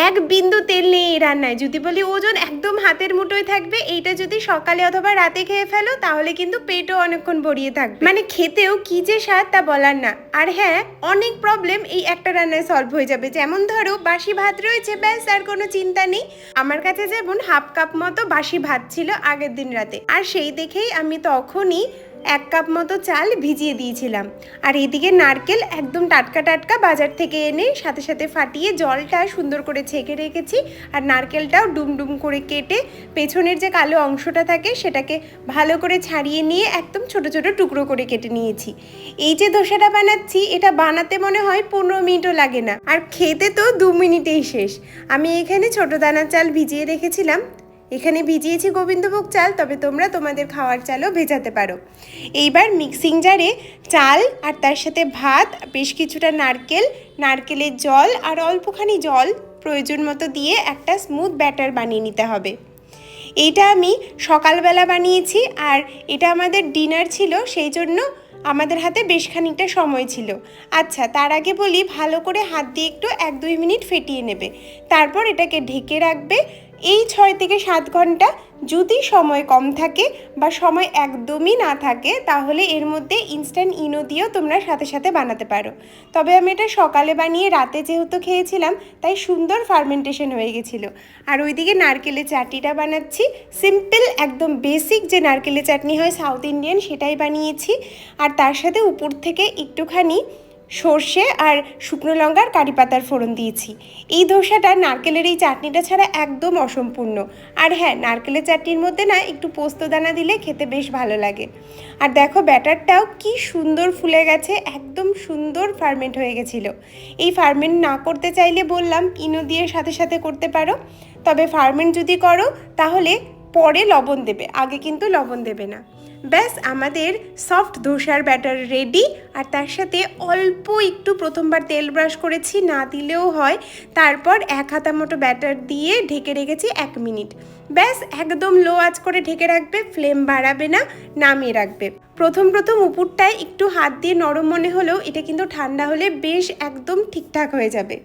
এক বিন্দু তেল নেই এই রান্নায়। যদি বলি ওজন একদম হাতের মুঠোয় থাকবে, এইটা যদি সকালে অথবা রাতে খেয়ে ফেলো, তাহলে কিন্তু পেটও অনেকক্ষণ ভরিয়ে থাকবে। মানে খেতেও কি যে স্বাদ তা বলার না। আর হ্যাঁ অনেক প্রবলেম এই একটা রান্নায় সলভ হয়ে যাবে। যেমন ধরো, বাসি ভাত রয়েছে, ব্যাস, আর কোনো চিন্তা নেই। আমার কাছে যেমন হাফ কাপ মতো বাসি ভাত ছিল আগের দিন রাতে। আর সেই দেখেই আমি তখনই এক কাপ মতো চাল ভিজিয়ে দিয়েছিলাম। আর এদিকে নারকেল একদম টাটকা টাটকা বাজার থেকে এনে সাথে সাথে ফাটিয়ে জলটা সুন্দর করে ছেঁকে রেখেছি। আর নারকেলটাও ডুম ডুম করে কেটে পেছনের যে কালো অংশটা থাকে সেটাকে ভালো করে ছাড়িয়ে নিয়ে একদম ছোট ছোট টুকরো করে কেটে নিয়েছি। এই যে ধোসাটা বানাচ্ছি, এটা বানাতে মনে হয় পনেরো মিনিটও লাগে না। আর খেতে তো দু মিনিটেই শেষ। আমি এখানে ছোট দানা চাল ভিজিয়ে রেখেছিলাম। এখানে ভিজিয়েছি গোবিন্দভোগ চাল, তবে তোমরা তোমাদের খাওয়ার চালও ভেজাতে পারো। এইবার মিক্সিং জারে চাল আর তার সাথে ভাত, বেশ কিছুটা নারকেল, নারকেলের জল আর অল্পখানি জল প্রয়োজন মতো দিয়ে একটা স্মুথ ব্যাটার বানিয়ে নিতে হবে। এইটা আমি সকালবেলা বানিয়েছি আর এটা আমাদের ডিনার ছিল, সেই জন্য আমাদের হাতে বেশ খানিকটা সময় ছিল। আচ্ছা তার আগে বলি, ভালো করে হাত দিয়ে একটু এক দুই মিনিট ফেটিয়ে নেবে। তারপর এটাকে ঢেকে রাখবে এই ছয় থেকে সাত ঘণ্টা যদি সময় কম থাকে বা সময় একদমই না থাকে, তাহলে এর মধ্যে ইনস্ট্যান্ট ইনো দিয়েও তোমরা সাথে সাথে বানাতে পারো। তবে আমি এটা সকালে বানিয়ে রাতে যেহেতু খেয়েছিলাম, তাই সুন্দর ফার্মেন্টেশন হয়ে গেছিল। আর ওইদিকে নারকেলের চাটনিটা বানাচ্ছি। সিম্পল একদম বেসিক যে নারকেলের চাটনি হয় সাউথ ইন্ডিয়ান সেটাই বানিয়েছি। আর তার সাথে উপর থেকে একটুখানি সর্ষে আর শুকনো লঙ্কার কারি পাতার ফোড়ন দিয়েছি। এই ধোসাটা নারকেলের এই চাটনিটা ছাড়া একদম অসম্পূর্ণ। আর হ্যাঁ নারকেলের চাটনির মধ্যে না একটু পোস্ত দানা দিলে খেতে বেশ ভালো লাগে। আর দেখো, ব্যাটারটাও কি সুন্দর ফুলে গেছে, একদম সুন্দর ফার্মেন্ট হয়ে গেছিল। এই ফার্মেন্ট না করতে চাইলে বললাম, ইনো দিয়ে সাথে সাথে করতে পারো। তবে ফার্মেন্ট যদি করো, তাহলে পরে লবণ দেবে, আগে কিন্তু লবণ দেবে না। ব্যাস, আমাদের সফট ধোসার ব্যাটার রেডি আর তার সাথে অল্প একটু প্রথমবার তেল ব্রাশ করেছি, না দিলেও হয়। তারপর এক হাতা মতো ব্যাটার দিয়ে ঢেকে রেখেছি এক মিনিট। ব্যাস, একদম লো আঁচ করে ঢেকে রাখবে ফ্লেম বাড়াবে না, নামিয়ে রাখবে। প্রথম প্রথম উপরটায় একটু হাত দিয়ে নরম মনে হলেও এটা কিন্তু ঠান্ডা হলে বেশ একদম ঠিকঠাক হয়ে যাবে।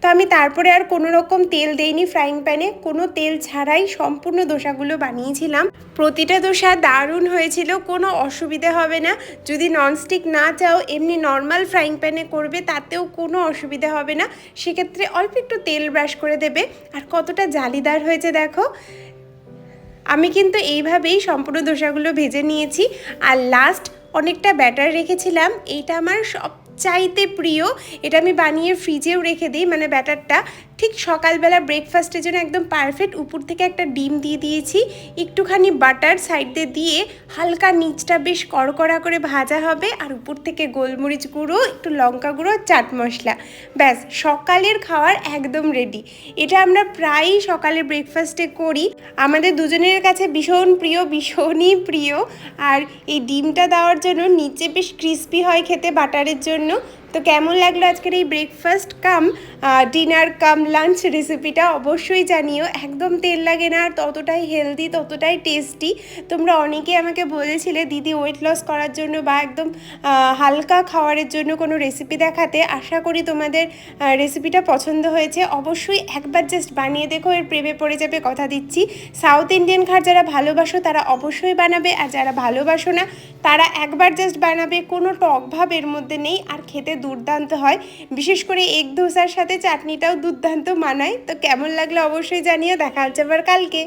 তো আমি তারপরে আর কোনো রকম তেল দেইনি ফ্রাইং প্যানে কোনো তেল ছাড়াই সম্পূর্ণ দোসাগুলো বানিয়েছিলাম। প্রতিটা দোসা দারুণ হয়েছিল, কোনো অসুবিধে হবে না। যদি ননস্টিক না চাও, এমনি নর্মাল ফ্রাইং প্যানে করবে, তাতেও কোনো অসুবিধা হবে না। সেক্ষেত্রে অল্প একটু তেল ব্রাশ করে দেবে। আর কতটা জালিদার হয়েছে দেখো। আমি কিন্তু এইভাবেই সম্পূর্ণ দোসাগুলো ভেজে নিয়েছি। আর লাস্ট অনেকটা ব্যাটার রেখেছিলাম। এইটা আমার সব চাইতে প্রিয়। এটা আমি বানিয়ে ফ্রিজেও রেখে দিই মানে ব্যাটারটা ঠিক সকালবেলা ব্রেকফাস্টের জন্য একদম পারফেক্ট উপর থেকে একটা ডিম দিয়ে দিয়েছি। একটুখানি বাটার সাইড দিয়ে হালকা নিচটা বেশ কড়কড়া করে ভাজা হবে আর উপর থেকে গোলমরিচ গুঁড়ো, একটু লঙ্কা গুঁড়ো চাট মশলা। ব্যাস, সকালের খাওয়ার একদম রেডি এটা আমরা প্রায়ই সকালে ব্রেকফাস্টে করি। আমাদের দুজনের কাছে ভীষণ প্রিয়, ভীষণই প্রিয়। আর এই ডিমটা দেওয়ার জন্য নিচে বেশ ক্রিস্পি হয় খেতে বাটারের জন্য। তো কেমন লাগল আজকের এই breakfast cum dinner cum lunch রেসিপিটা অবশ্যই জানিও। একদম তেল লাগে না, আর ততটাই হেলদি ততটাই টেস্টি তোমরা অনেকে আমাকে বলেছিলে, দিদি ওয়েট লস করার জন্য বা একদম হালকা খাওয়ারের জন্য কোনো রেসিপি দেখাতে। আশা করি তোমাদের রেসিপিটা পছন্দ হয়েছে। অবশ্যই একবার জাস্ট বানিয়ে দেখো, এর প্রেমে পড়ে যাবে কথা দিচ্ছি। সাউথ ইন্ডিয়ান খাবার যারা ভালোবাসো, তারা অবশ্যই বানাবে, আর যারা ভালোবাসো না, তারা একবার জাস্ট বানাবে। কোনো টক ভাব এর মধ্যে নেই, আর খেতে দুর্দান্ত হয়। বিশেষ করে এগ ধোসার সাথে চাটনিটাও দুর্দান্ত মানায়। তো কেমন লাগল অবশ্যই জানিও। দেখা হচ্ছে আবার কালকে।